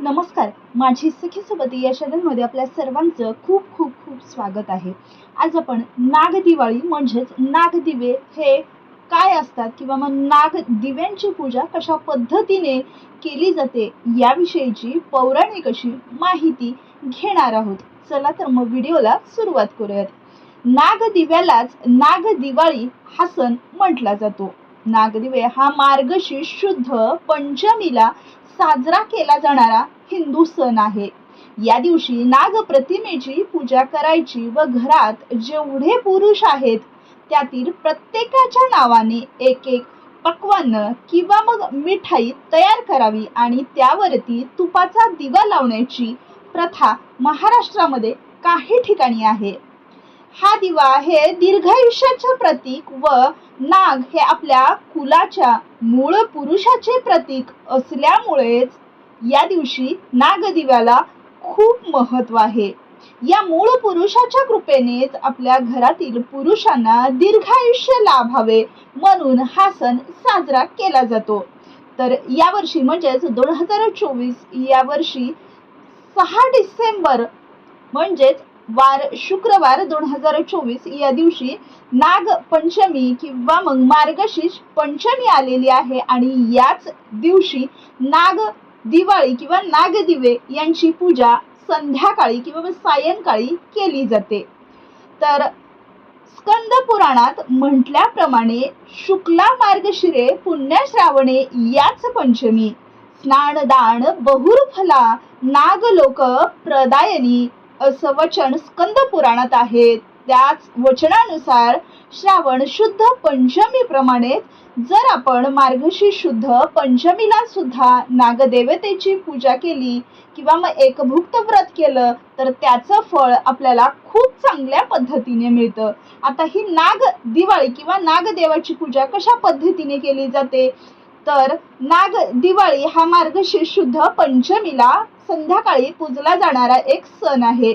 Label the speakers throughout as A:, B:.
A: नमस्कार. माझी सखीसोबती या चॅनलमध्ये आपल्या सर्वांचं खूप खूप खूप स्वागत आहे. आज आपण नागदिवाळी म्हणजेच नागदिवे हे काय असतात किंवा मग नाग दिव्यांची पूजा कशा पद्धतीने केली जाते याविषयीची पौराणिक अशी माहिती घेणार आहोत. चला तर मग व्हिडिओला सुरुवात करूयात. नाग दिव्यालाच नागदिवाळी हा सण म्हटला जातो. नागदिवे हा मार्गशीर्ष शुद्ध पंचमीला साजरा केला जाणारा हिंदू सण आहे. या दिवशी नाग प्रतिमेची पूजा करायची व घरात जेवढे पुरुष आहेत त्यातील प्रत्येकाच्या नावाने एक एक पक्वान्न किंवा मग मिठाई तयार करावी आणि त्यावरती तुपाचा दिवा लावण्याची प्रथा महाराष्ट्रामध्ये काही ठिकाणी आहे. हा दिवा हे दीर्घायुष्याचे प्रतीक व नाग हे आपल्या कुलाच्या मूळ पुरुषाचे प्रतीक असल्यामुळेच या दिवशी नागदिव्याला खूप महत्त्व आहे. या मूळ पुरुषाच्या कृपेनेच आपल्या घरातील पुरुषांना दीर्घायुष्य लाभावे म्हणून हा सण साजरा केला जातो. तर यावर्षी म्हणजेच दोन हजार चोवीस या वर्षी सहा डिसेंबर म्हणजेच वार शुक्रवार दोन हजार चोवीस या दिवशी नाग पंचमी किंवा मग मार्गशीर्ष पंचमी आलेली आहे आणि याच दिवशी नाग दिवाळी किंवा नागदिवे यांची पूजा संध्याकाळी किंवा सायंकाळी केली जाते. तर स्कंद पुराणात म्हटल्याप्रमाणे शुक्ला मार्गशिरे पुण्य श्रावणे याच पंचमी. स्नानदान बहुर फला नागलोक प्रदायनी असं वचन स्कंद पुराणात आहे त्याच वचनानुसार श्रावण शुद्ध पंचमी प्रमाणे जर आपण मार्गशी शुद्ध पंचमीला सुद्धा नागदेवतेची पूजा केली किंवा मग एकभुक्त व्रत केलं तर त्याचं फळ आपल्याला खूप चांगल्या पद्धतीने मिळतं. आता ही नाग दिवाळी किंवा नागदेवाची पूजा कशा पद्धतीने केली जाते? तर नाग दिवाळी हा मार्गशीर्ष शुद्ध पंचमीला संध्याकाळी पूजला जाणारा एक सण आहे.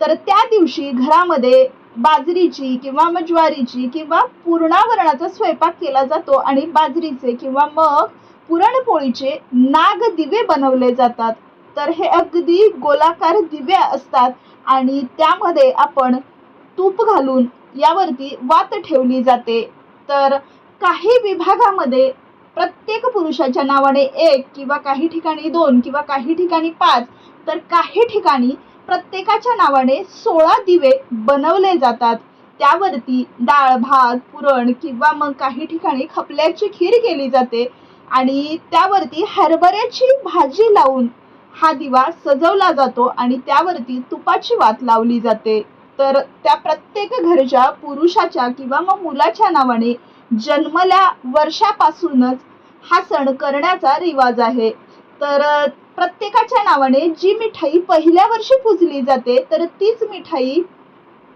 A: तर त्या दिवशी घरामध्ये बाजरीची किंवा मग ज्वारीची किंवा पूर्णावरणाचा स्वयंपाक केला जातो आणि बाजरीचे किंवा मग पुरणपोळीचे नाग दिवे बनवले जातात. तर हे अगदी गोलाकार दिवे असतात आणि त्यामध्ये आपण तूप घालून यावरती वात ठेवली जाते. तर काही विभागामध्ये प्रत्येक पुरुषाच्या नावाने एक किंवा काही ठिकाणी दोन किंवा काही ठिकाणी पाच तर काही ठिकाणी प्रत्येकाच्या नावाने सोळा दिवे बनवले जातात. त्यावरती डाळ भात पुरण किंवा मग काही ठिकाणी खपल्याची खीर केली जाते आणि त्यावरती हरभऱ्याची भाजी लावून हा दिवा सजवला जातो आणि त्यावरती तुपाची वात लावली जाते. तर त्या प्रत्येक घरच्या पुरुषाच्या किंवा मग मुलाच्या नावाने जन्मल्या वर्षापासूनच हा सण करण्याचा रिवाज आहे. तर प्रत्येकाच्या नावाने जी मिठाई पहिल्या वर्षी पूजली जाते तर तीच मिठाई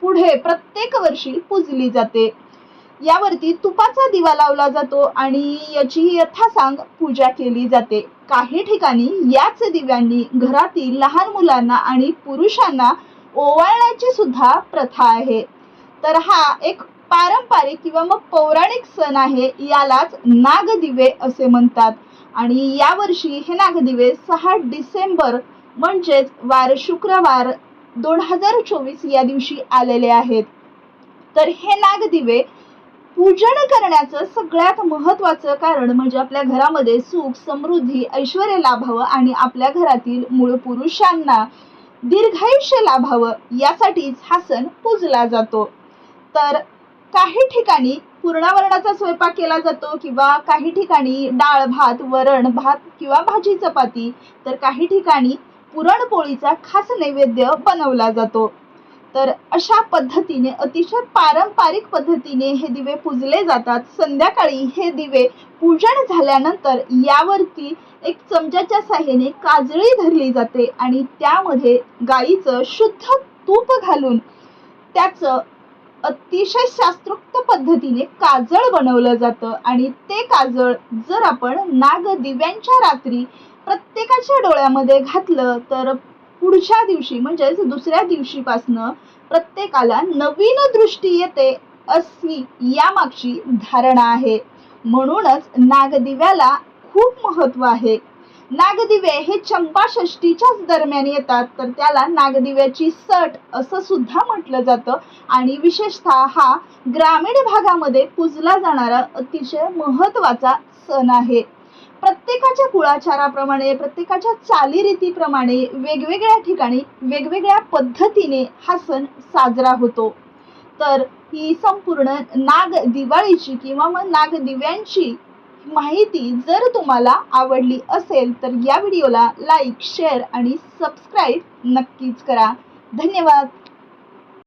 A: पुढे प्रत्येक वर्षी पूजली जाते. यावरती तुपाचा दिवा लावला जातो आणि याची यथासांग पूजा केली जाते. काही ठिकाणी याच दिव्यांनी घरातील लहान मुलांना आणि पुरुषांना ओवाळण्याची सुद्धा प्रथा आहे. तर हा एक पारंपरिक किंवा मग पौराणिक सण आहे यालाच नागदिवे असे म्हणतात. आणि यावर्षी हे नागदिवे सहा डिसेंबर म्हणजेच वार शुक्रवार दोन हजार चोवीस या दिवशी आलेले आहेत. तर हे नागदिवे पूजन करण्याचं सगळ्यात महत्वाचं कारण म्हणजे आपल्या घरामध्ये सुख समृद्धी ऐश्वर लाभावं आणि आपल्या घरातील मूळ पुरुषांना दीर्घायुष्य लाभावं यासाठीच हा सण पूजला जातो. तर काही ठिकाणी पूर्णावरणाचा स्वयंपाक केला जातो किंवा काही ठिकाणी डाळ भात वरण भात किंवा भाजी चपाती तर काही ठिकाणी पुरणपोळीचा खास नैवेद्य बनवला जातो. तर अशा पद्धतीने अतिशय पारंपरिक पद्धतीने हे दिवे पूजले जातात. संध्याकाळी हे दिवे पूजन झाल्यानंतर यावरती एक चमच्याच्या साह्याने काजळी धरली जाते आणि त्यामध्ये गाईचं शुद्ध तूप घालून त्याचं अतिशय शास्त्रोक्त पद्धतीने काजळ बनवलं जातं. आणि ते काजळ जर आपण नाग दिव्यांच्या रात्री प्रत्येकाच्या डोळ्यामध्ये घातलं तर पुढच्या दिवशी म्हणजेच दुसऱ्या दिवशीपासनं प्रत्येकाला नवीन दृष्टी येते अशी यामागची धारणा आहे. म्हणूनच नागदिव्याला खूप महत्त्व आहे. नागदिवे हे चंपाषष्टीच्याच दरम्यान येतात. तर त्याला नागदिव्याची सट असं सुद्धा म्हटलं जातं. आणि विशेषतः हा ग्रामीण भागामध्ये पूजला जाणारा अतिशय महत्त्वाचा सण आहे. प्रत्येकाच्या कुळाचाराप्रमाणे प्रत्येकाच्या चालीरीतीप्रमाणे वेगवेगळ्या ठिकाणी वेगवेगळ्या पद्धतीने हा सण साजरा होतो. तर ही संपूर्ण नाग दिवाळीची किंवा मग नाग दिव्यांची माहिती जर तुम्हाला आवडली असेल तर या व्हिडिओला लाईक शेअर आणि सबस्क्राईब नक्कीच करा. धन्यवाद.